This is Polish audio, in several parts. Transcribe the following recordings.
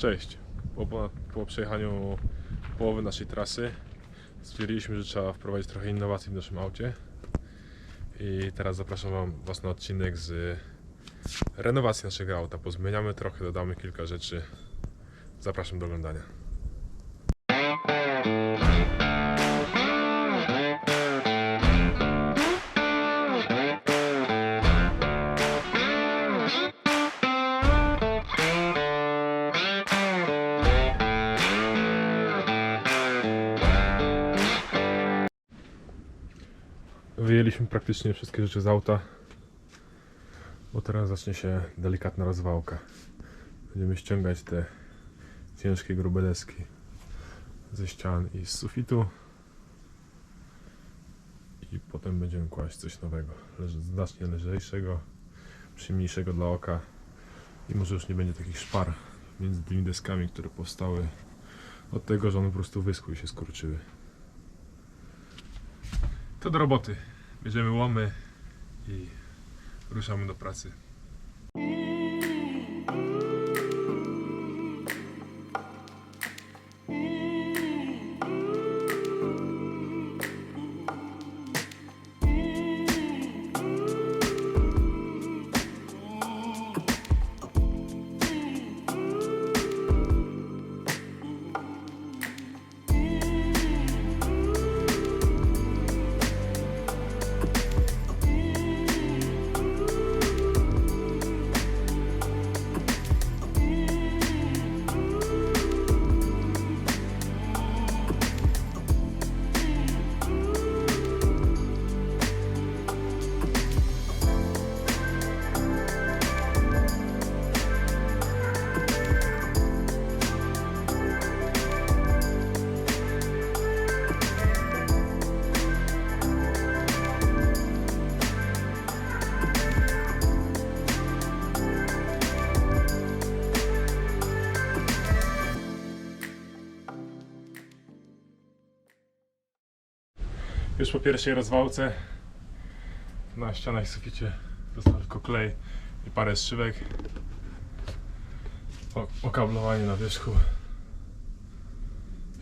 Cześć. Po, ponad, po przejechaniu połowy naszej trasy stwierdziliśmy, że trzeba wprowadzić trochę innowacji w naszym aucie. I teraz zapraszam wam, Was na odcinek z renowacji naszego auta. Pozmieniamy trochę, dodamy kilka rzeczy. Zapraszam do oglądania. Wyjęliśmy praktycznie wszystkie rzeczy z auta, bo teraz zacznie się delikatna rozwałka. Będziemy ściągać te ciężkie, grube deski ze ścian i z sufitu i potem będziemy kłaść coś nowego, znacznie lżejszego, przyjemniejszego dla oka i może już nie będzie takich szpar między tymi deskami, które powstały od tego, że one po prostu wyschły i się skurczyły. To do roboty. Bierzemy łomy i ruszamy do pracy. Już po pierwszej rozwałce na ścianach i suficie został tylko klej i parę strzywek. O, okablowanie na wierzchu.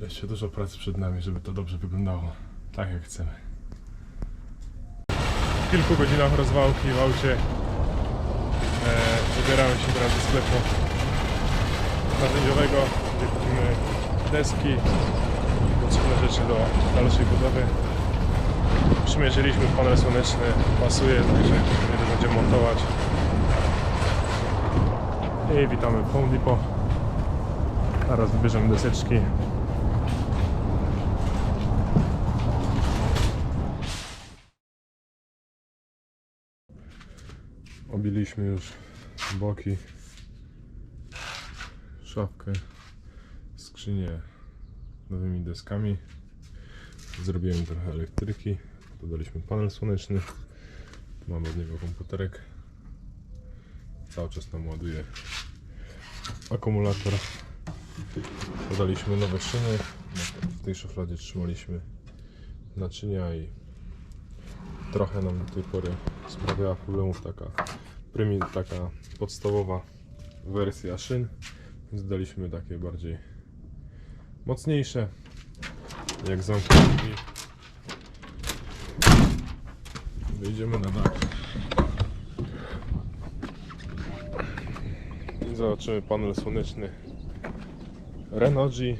Jeszcze dużo pracy przed nami, żeby to dobrze wyglądało tak jak chcemy. W kilku godzinach rozwałki w aucie e, wybieramy się teraz do sklepu narzędziowego, gdzie kupimy deski potrzebne rzeczy do dalszej budowy. Przymierzyliśmy panel słoneczny, pasuje, także niedługo będziemy montować. I witamy w Home Depot. Teraz wybierzemy deseczki. Obiliśmy już boki, szafkę, skrzynię nowymi deskami. Zrobiłem trochę elektryki. Dodaliśmy panel słoneczny. Mamy od niego komputerek. Cały czas nam ładuje akumulator. Dodaliśmy nowe szyny. W tej szufladzie trzymaliśmy naczynia i trochę nam do tej pory sprawiała problemów taka, taka podstawowa wersja szyn. Więc dodaliśmy takie bardziej mocniejsze jak zamknę wyjdziemy na dach. I zobaczymy panel słoneczny. Renogy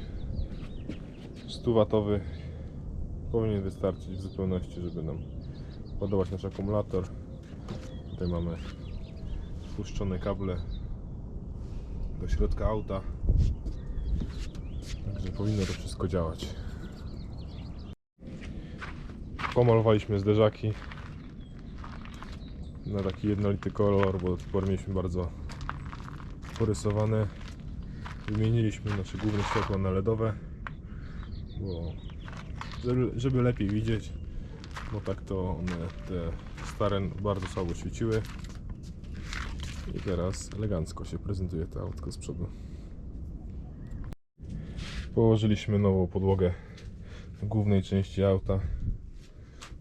100W powinien wystarczyć w zupełności, żeby nam ładować nasz akumulator. Tutaj mamy puszczone kable do środka auta. Także powinno to wszystko działać. Pomalowaliśmy zderzaki na taki jednolity kolor, bo do tej pory mieliśmy bardzo porysowane. Wymieniliśmy nasze główne światła na LEDowe, bo żeby, lepiej widzieć, bo tak to one te stare bardzo słabo świeciły. I teraz elegancko się prezentuje to autko z przodu. Położyliśmy nową podłogę w głównej części auta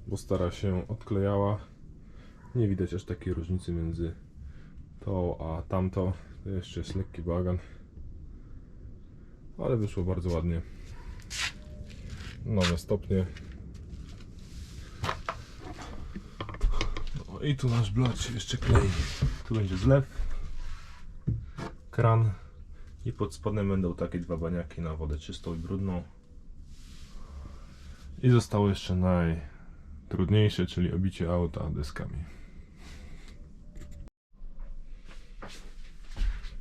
bo stara się odklejała. Nie widać aż takiej różnicy między to a tamto. To jeszcze jest lekki bagan. ale wyszło bardzo ładnie. Nowe stopnie. No i tu nasz się jeszcze klei. Tu będzie zlew, kran i pod spodem będą takie dwa baniaki na wodę czystą i brudną. I zostało jeszcze najtrudniejsze, czyli obicie auta deskami.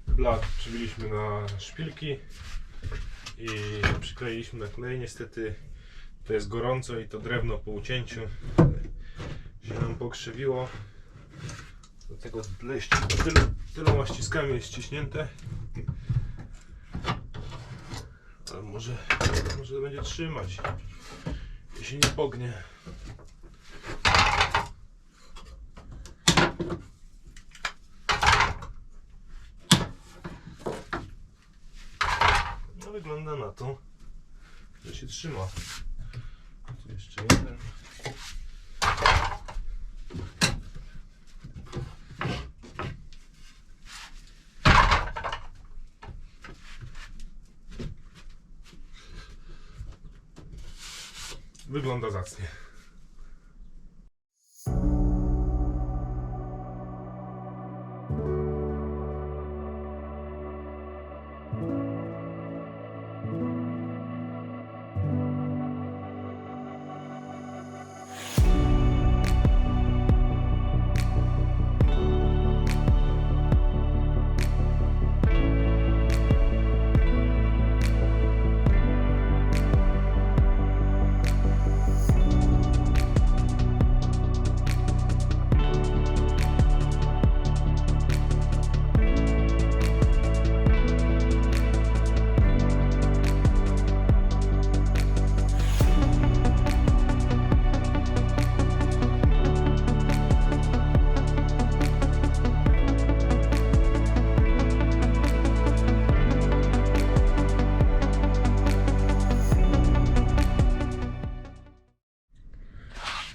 Blat przywiliśmy na szpilki i przykleiliśmy na klej. Niestety to jest gorąco i to drewno po ucięciu się nam pokrzywiło. Do tego tylu, tyloma ściskami jest ściśnięte. Ale może, może będzie trzymać i się nie pognie. No to, że się trzyma. Tu jeszcze jeden. Wygląda zacnie.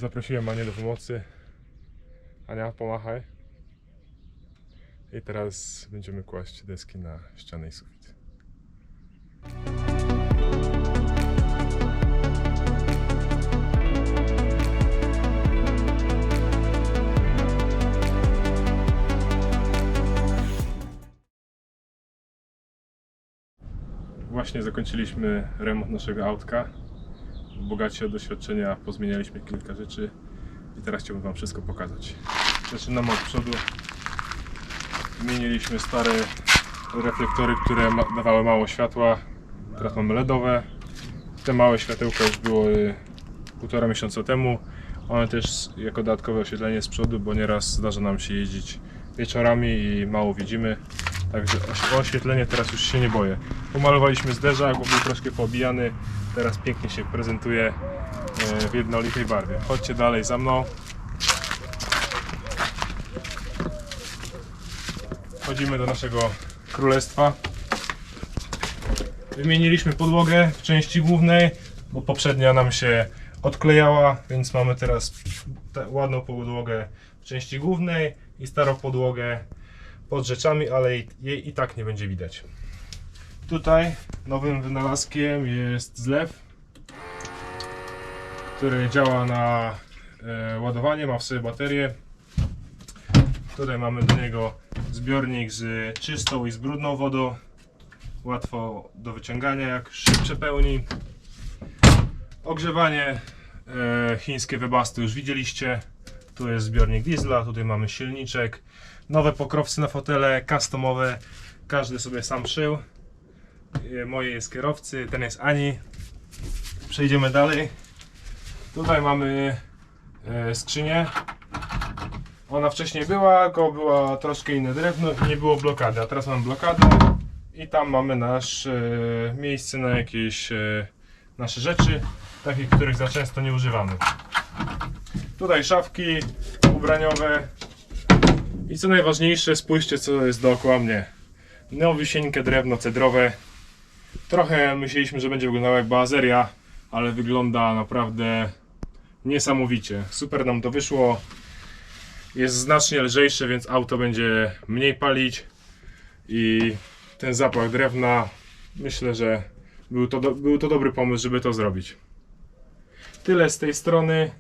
Zaprosiłem Anię do pomocy. Ania, pomachaj. I teraz będziemy kłaść deski na ścianę i sufit. Właśnie zakończyliśmy remont naszego autka. Bogaci o doświadczenia pozmienialiśmy kilka rzeczy i teraz chciałbym Wam wszystko pokazać. Zaczynamy od przodu. Wymieniliśmy stare reflektory, które dawały mało światła. Teraz mamy LEDowe. Te małe światełka już były półtora miesiąca temu. One też jako dodatkowe oświetlenie z przodu, bo nieraz zdarza nam się jeździć wieczorami i mało widzimy. Także oświetlenie teraz już się nie boję. Pomalowaliśmy zderzak, bo był troszkę poobijany. Teraz pięknie się prezentuje e, w jednolitej barwie. Chodźcie dalej za mną. Wchodzimy do naszego królestwa. Wymieniliśmy podłogę w części głównej, bo poprzednia nam się odklejała, więc mamy teraz ładną podłogę w części głównej i starą podłogę pod rzeczami, ale jej, i tak nie będzie widać. Tutaj nowym wynalazkiem jest zlew, który działa na e, ładowanie, ma w sobie baterię. Tutaj mamy do niego zbiornik z czystą i z brudną wodą. Łatwo do wyciągania, jak szyb przepełni. Ogrzewanie e, chińskie Webasty już widzieliście. Tu jest zbiornik diesla, tutaj mamy silniczek. Nowe pokrowce na fotele, customowe. Każdy sobie sam szył. E, Moje jest kierowcy, ten jest Ani. Przejdziemy dalej. Tutaj mamy e, skrzynię. Ona wcześniej była, tylko była troszkę inne drewno i nie było blokady, a teraz mamy blokadę i tam mamy nasz e, miejsce na jakieś nasze rzeczy, takich, których za często nie używamy. Tutaj szafki ubraniowe i co najważniejsze, spójrzcie co jest dookoła mnie. Neowisieńkie drewno cedrowe. Trochę myśleliśmy, że będzie wyglądało jak bazeria, ale wygląda naprawdę niesamowicie. Super nam to wyszło. Jest znacznie lżejsze, więc auto będzie mniej palić i ten zapach drewna myślę, że był to, do, był to dobry pomysł, żeby to zrobić. Tyle z tej strony.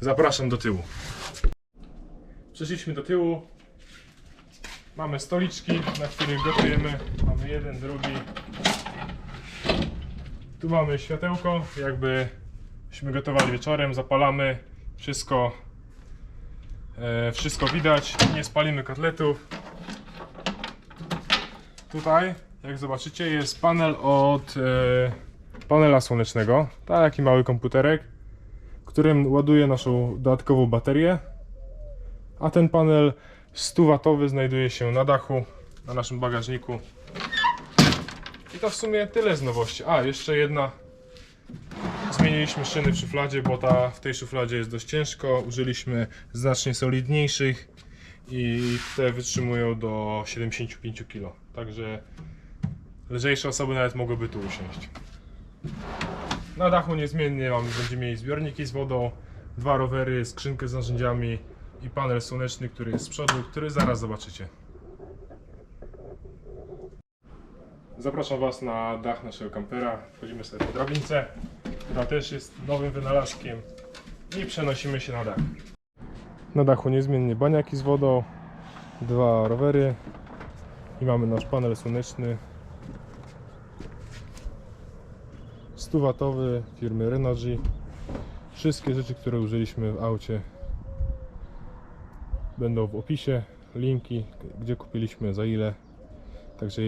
Zapraszam do tyłu. Przeszliśmy do tyłu. Mamy stoliczki, na których gotujemy. Mamy jeden, drugi. Tu mamy światełko, jakbyśmy gotowali wieczorem, zapalamy. Wszystko, e, wszystko widać. Nie spalimy kotletów. Tutaj, jak zobaczycie, jest panel od e, panela słonecznego. Taki mały komputerek, którym ładuje naszą dodatkową baterię. A ten panel 100W znajduje się na dachu, na naszym bagażniku. I to w sumie tyle z nowości. A, jeszcze jedna. Zmieniliśmy szyny w szufladzie, bo ta w tej szufladzie jest dość ciężko. Użyliśmy znacznie solidniejszych i te wytrzymują do 75 kg. Także lżejsze osoby nawet mogłyby tu usiąść. Na dachu niezmiennie mamy, będziemy mieli zbiorniki z wodą, dwa rowery, skrzynkę z narzędziami i panel słoneczny, który jest z przodu, który zaraz zobaczycie. Zapraszam Was na dach naszego kampera. Wchodzimy sobie po drabince, która też jest nowym wynalazkiem i przenosimy się na dach. Na dachu niezmiennie baniaki z wodą, dwa rowery i mamy nasz panel słoneczny 100W firmy Renogy. Wszystkie rzeczy, które użyliśmy w aucie będą w opisie, linki, gdzie kupiliśmy, za ile. Także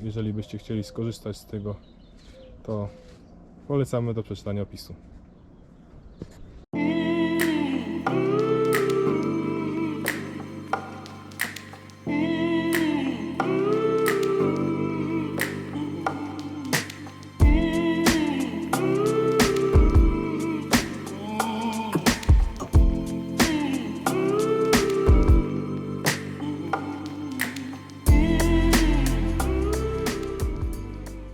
jeżeli byście, chcieli skorzystać z tego, to polecamy do przeczytania opisu.